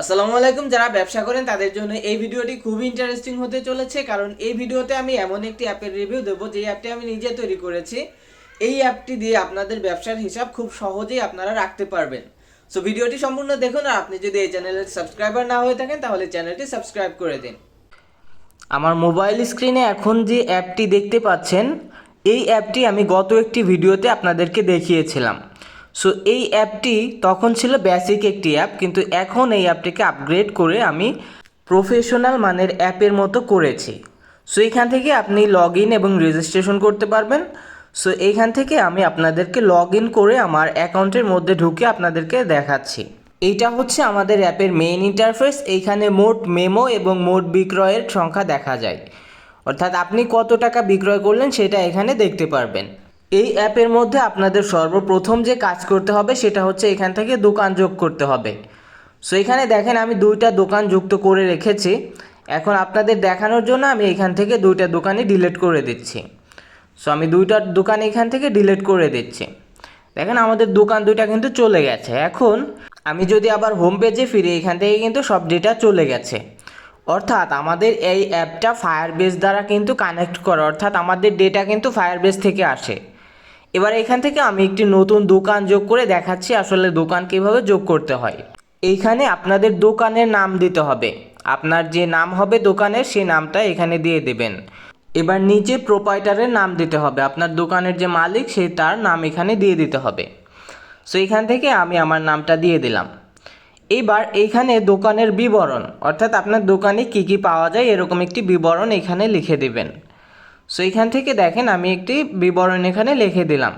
আসসালামু আলাইকুম, যারা ব্যবসা করেন তাদের জন্য এই ভিডিওটি খুবই ইন্টারেস্টিং হতে চলেছে, কারণ এই ভিডিওতে আমি এমন একটি অ্যাপের রিভিউ দেবো, যে অ্যাপটি আমি নিজে তৈরি করেছি। এই অ্যাপটি দিয়ে আপনাদের ব্যবসার হিসাব খুব সহজেই আপনারা রাখতে পারবেন। সো ভিডিওটি সম্পূর্ণ দেখুন, আর আপনি যদি এই চ্যানেলের সাবস্ক্রাইবার না হয়ে থাকেন, তাহলে চ্যানেলটি সাবস্ক্রাইব করে দিন। আমার মোবাইল স্ক্রিনে এখন যে অ্যাপটি দেখতে পাচ্ছেন, এই অ্যাপটি আমি গত একটি ভিডিওতে আপনাদেরকে দেখিয়েছিলাম। সো এই অ্যাপটি তখন ছিল বেসিক একটি অ্যাপ কিন্তু এখন এই অ্যাপটিকে আপগ্রেড করে আমি প্রফেশনাল মানের অ্যাপের মতো করেছি। সো এখান থেকে আপনি লগ ইন এবং রেজিস্ট্রেশন করতে পারবেন। সো এইখান থেকে আমি আপনাদেরকে লগ ইন করে আমার অ্যাকাউন্টের মধ্যে ঢুকে আপনাদেরকে দেখাচ্ছি। এইটা হচ্ছে আমাদের অ্যাপের মেইন ইন্টারফেস এইখানে মোট মেমো এবং মোট বিক্রয়ের সংখ্যা দেখা যায়। অর্থাৎ আপনি কত টাকা বিক্রয় করলেন সেটা এখানে দেখতে পারবেন। এই অ্যাপের মধ্যে আপনাদের সর্বপ্রথম যে কাজ করতে হবে সেটা হচ্ছে এখান থেকে দোকান যোগ করতে হবে। সো এখানে দেখেন আমি দুইটা দোকান যুক্ত করে রেখেছি। এখন আপনাদের দেখানোর জন্য আমি এখান থেকে দুইটা দোকানই ডিলিট করে দিচ্ছি। সো আমি দুইটা দোকান এখান থেকে ডিলিট করে দিচ্ছি। দেখেন আমাদের দোকান দুইটা কিন্তু চলে গেছে। এখন আমি যদি আবার হোম পেজে ফিরি, এখান থেকে কিন্তু সব ডেটা চলে গেছে। অর্থাৎ আমাদের এই অ্যাপটা ফায়ারবেস দ্বারা কিন্তু কানেক্ট করা, অর্থাৎ আমাদের ডেটা কিন্তু ফায়ারবেস থেকে আসে। এবার এখান থেকে আমি একটি নতুন দোকান যোগ করে দেখাচ্ছি আসলে দোকান কীভাবে যোগ করতে হয়। এইখানে আপনাদের দোকানের নাম দিতে হবে। আপনার যে নাম হবে দোকানের সেই নামটা এখানে দিয়ে দেবেন। এবার নিচে প্রোপাইটারের নাম দিতে হবে। আপনার দোকানের যে মালিক, সে তার নাম এখানে দিয়ে দিতে হবে। সো এখান থেকে আমি আমার নামটা দিয়ে দিলাম। এবার এইখানে দোকানের বিবরণ, অর্থাৎ আপনার দোকানে কি কি পাওয়া যায়, এরকম একটি বিবরণ এখানে লিখে দিবেন। সো এখান থেকে দেখেন আমি একটি বিবরণ এখানে লিখে দিলাম।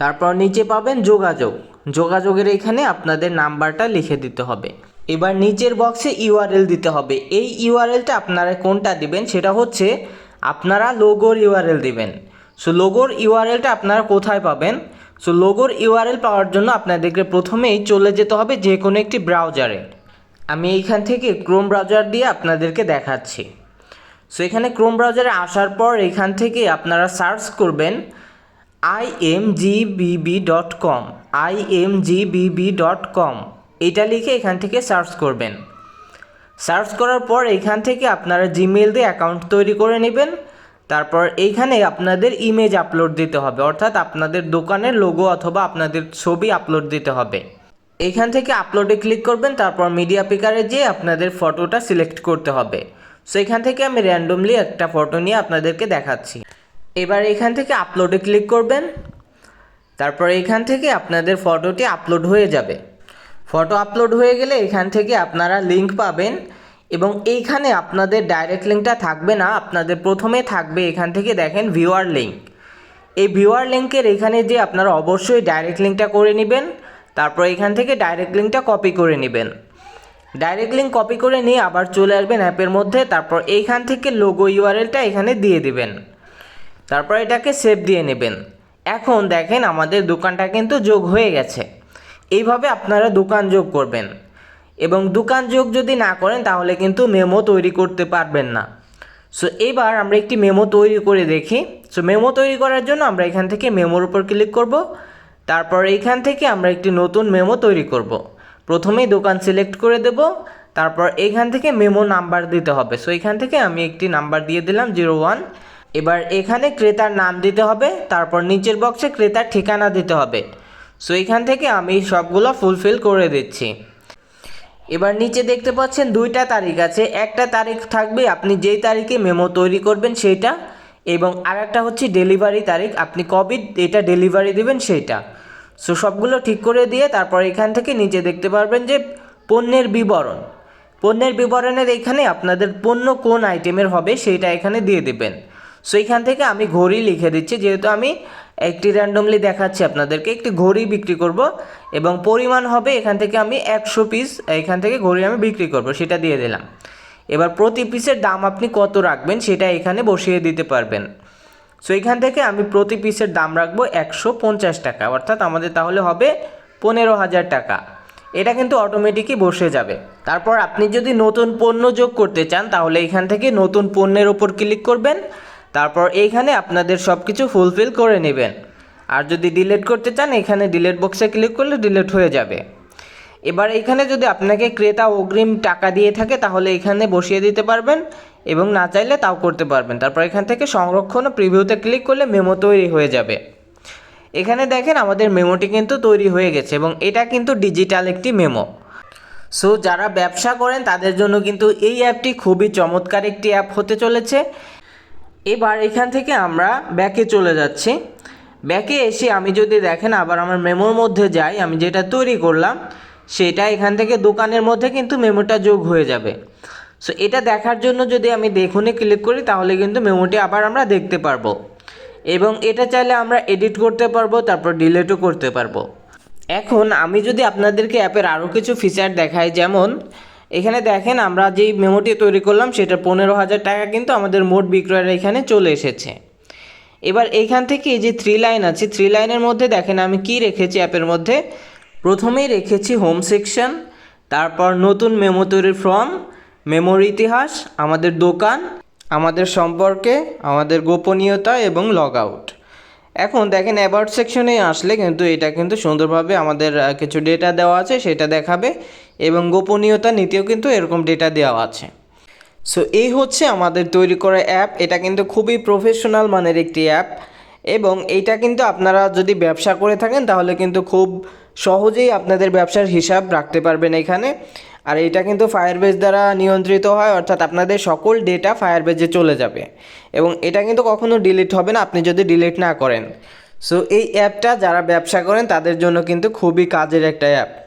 তারপর নিচে পাবেন যোগাযোগ। যোগাযোগের এখানে আপনাদের নাম্বারটা লিখে দিতে হবে। এবার নিচের বক্সে ইউআরএল দিতে হবে। এই ইউআরএলটা আপনারা কোনটা দিবেন সেটা হচ্ছে আপনারা লোগোর ইউআরএল দিবেন। সো লোগোর ইউআরএলটা আপনারা কোথায় পাবেন? সো লোগোর ইউআরএল পাওয়ার জন্য আপনাদেরকে প্রথমেই চলে যেতে হবে যে কোনো একটি ব্রাউজারে আমি এইখান থেকে ক্রোম ব্রাউজার দিয়ে আপনাদেরকে দেখাচ্ছি। সো এখানে ক্রোম ব্রাউজারে আসার পর এখান থেকে আপনারা সার্চ করবেন I M G BB dot com I M G BB dot com এটা লিখে এখান থেকে সার্চ করবেন। সার্চ করার পর এখান থেকে আপনারা জিমেল দিয়ে অ্যাকাউন্ট তৈরি করে নেবেন। তারপর এইখানে আপনাদের ইমেজ আপলোড দিতে হবে, অর্থাৎ আপনাদের দোকানের লোগো অথবা আপনাদের ছবি আপলোড দিতে হবে। এখান থেকে আপলোডে ক্লিক করবেন, তারপর মিডিয়া পিকারে যেয়ে আপনাদের ফটোটা সিলেক্ট করতে হবে। সো এখান থেকে আমি র্যান্ডমলি একটা ফটো নিয়ে আপনাদেরকে দেখাচ্ছি। এবার এখান থেকে আপলোডে ক্লিক করবেন। তারপর এখান থেকে আপনাদের ফটোটি আপলোড হয়ে যাবে। ফটো আপলোড হয়ে গেলে এখান থেকে আপনারা লিংক পাবেন এবং এইখানে আপনাদের ডাইরেক্ট লিঙ্কটা থাকবে না, আপনাদের প্রথমে থাকবে এখান থেকে দেখেন ভিউয়ার লিঙ্ক এই ভিউয়ার লিঙ্কের এখানে যে আপনারা অবশ্যই ডাইরেক্ট লিঙ্কটা করে নেবেন, তারপর এখান থেকে ডাইরেক্ট লিঙ্কটা কপি করে নেবেন। ডাইরেক্ট লিঙ্ক কপি করে নিয়ে আবার চলে আসবেন অ্যাপের মধ্যে, তারপর এইখান থেকে লোগো ইউআরএলটা এখানে দিয়ে দিবেন। তারপর এটাকে সেভ দিয়ে নেবেন। এখন দেখেন আমাদের দোকানটা কিন্তু যোগ হয়ে গেছে। এইভাবে আপনারা দোকান যোগ করবেন। এবং দোকান যোগ যদি না করেন, তাহলে কিন্তু মেমো তৈরি করতে পারবেন না। সো এবার আমরা একটি মেমো তৈরি করে দেখি। সো মেমো তৈরি করার জন্য আমরা এখান থেকে মেমোর উপর ক্লিক করব। তারপর এইখান থেকে আমরা একটি নতুন মেমো তৈরি করব। প্রথমেই দোকান সিলেক্ট করে দেব, তারপর এইখান থেকে মেমো নাম্বার দিতে হবে। সো এখান থেকে আমি একটি নাম্বার দিয়ে দিলাম জিরো ওয়ান এবার এখানে ক্রেতার নাম দিতে হবে, তারপর নিচের বক্সে ক্রেতার ঠিকানা দিতে হবে। সো এখান থেকে আমি সবগুলো ফুলফিল করে দিচ্ছি। এবার নিচে দেখতে পাচ্ছেন দুইটা তারিখ আছে। একটা তারিখ থাকবে আপনি যেই তারিখে মেমো তৈরি করবেন সেইটা এবং আরেকটা হচ্ছে ডেলিভারি তারিখ। আপনি কবে এটা ডেলিভারি দেবেন সেইটা সো সবগুলো ঠিক করে দিয়ে তারপর এখান থেকে নিচে দেখতে পারবেন যে পণ্যের বিবরণ। পণ্যের বিবরণের এখানে আপনাদের পণ্য কোন আইটেমের হবে সেইটা এখানে দিয়ে দেবেন। সো এখান থেকে আমি ঘড়ি লিখে দিচ্ছি, যেহেতু আমি একটি র্যান্ডমলি দেখাচ্ছি আপনাদেরকে, একটি ঘড়ি বিক্রি করব এবং পরিমাণ হবে এখান থেকে আমি একশো পিস এখান থেকে ঘড়ি আমি বিক্রি করব, সেটা দিয়ে দিলাম। এবার প্রতি পিসের দাম আপনি কত রাখবেন সেটা এখানে বসিয়ে দিতে পারবেন। সো এখান থেকে আমি প্রতি পিসের দাম রাখব একশো পঞ্চাশ টাকা। অর্থাৎ আমাদের তাহলে হবে পনেরো হাজার টাকা। এটা কিন্তু অটোমেটিকই বসে যাবে। তারপর আপনি যদি নতুন পণ্য যোগ করতে চান, তাহলে এখান থেকে নতুন পণ্যের ওপর ক্লিক করবেন। তারপর এইখানে আপনাদের সব কিছু ফুলফিল করে নেবেন। আর যদি ডিলেট করতে চান, এখানে ডিলেট বক্সে ক্লিক করলে ডিলেট হয়ে যাবে। এবার এখানে যদি আপনাকে ক্রেতা অগ্রিম টাকা দিয়ে থাকে, তাহলে এখানে বসিয়ে দিতে পারবেন এবং না চাইলে তাও করতে পারবেন। তারপর এখান থেকে সংরক্ষণ ও প্রিভিউতে ক্লিক করলে মেমো তৈরি হয়ে যাবে। এখানে দেখেন আমাদের মেমোটি কিন্তু তৈরি হয়ে গেছে এবং এটা কিন্তু ডিজিটাল একটি মেমো সো যারা ব্যবসা করেন, তাদের জন্য কিন্তু এই অ্যাপটি খুবই চমৎকার একটি অ্যাপ হতে চলেছে। এবার এখান থেকে আমরা ব্যাকে চলে যাচ্ছি। ব্যাকে এসে আমি যদি দেখেন, আবার আমার মেমোর মধ্যে যাই, আমি যেটা তৈরি করলাম সেটা এখান থেকে দোকানের মধ্যে কিন্তু মেমোটা যোগ হয়ে যাবে। সো এটা দেখার জন্য যদি আমি দেখুনে ক্লিক করি, তাহলে কিন্তু মেমোটি আবার আমরা দেখতে পারব। এবং এটা চাইলে আমরা এডিট করতে পারব, তারপর ডিলেটও করতে পারব। এখন আমি যদি আপনাদেরকে অ্যাপের আরও কিছু ফিচার দেখাই, যেমন এখানে দেখেন আমরা যেই মেমোটি তৈরি করলাম, সেটা পনেরো হাজার টাকা কিন্তু আমাদের মোট বিক্রয়ের এখানে চলে এসেছে। এবার এখান থেকে এই যে থ্রি লাইন আছে থ্রি লাইনের মধ্যে দেখেন আমি কি রেখেছি অ্যাপের মধ্যে? প্রথমেই রেখেছি হোম সেকশন তারপর নতুন মেমো তৈরির ফর্ম মেমোর ইতিহাস, আমাদের দোকান, আমাদের সম্পর্কে, আমাদের গোপনীয়তা এবং লগ আউট এখন দেখেন অ্যাবাউট সেকশনে আসলে কিন্তু এটা কিন্তু সুন্দরভাবে আমাদের কিছু ডেটা দেওয়া আছে, সেটা দেখাবে এবং গোপনীয়তা নীতিও কিন্তু এরকম ডেটা দেওয়া আছে। সো এই হচ্ছে আমাদের তৈরি করা অ্যাপ এটা কিন্তু খুবই প্রফেশনাল মানের একটি অ্যাপ এবং এইটা কিন্তু আপনারা যদি ব্যবসা করে থাকেন তাহলে কিন্তু খুব সহজেই আপনাদের ব্যবসার হিসাব রাখতে পারবেন এখানে। আর এটা কিন্তু ফায়ারবেজ দ্বারা নিয়ন্ত্রিত হয়, অর্থাৎ আপনাদের সকল ডেটা ফায়ারবেজে চলে যাবে। এবং এটা কিন্তু কখনো ডিলিট হবে না, আপনি যদি ডিলিট না করেন। সো এই অ্যাপটা যারা ব্যবসা করেন, তাদের জন্য কিন্তু খুবই কাজের একটা অ্যাপ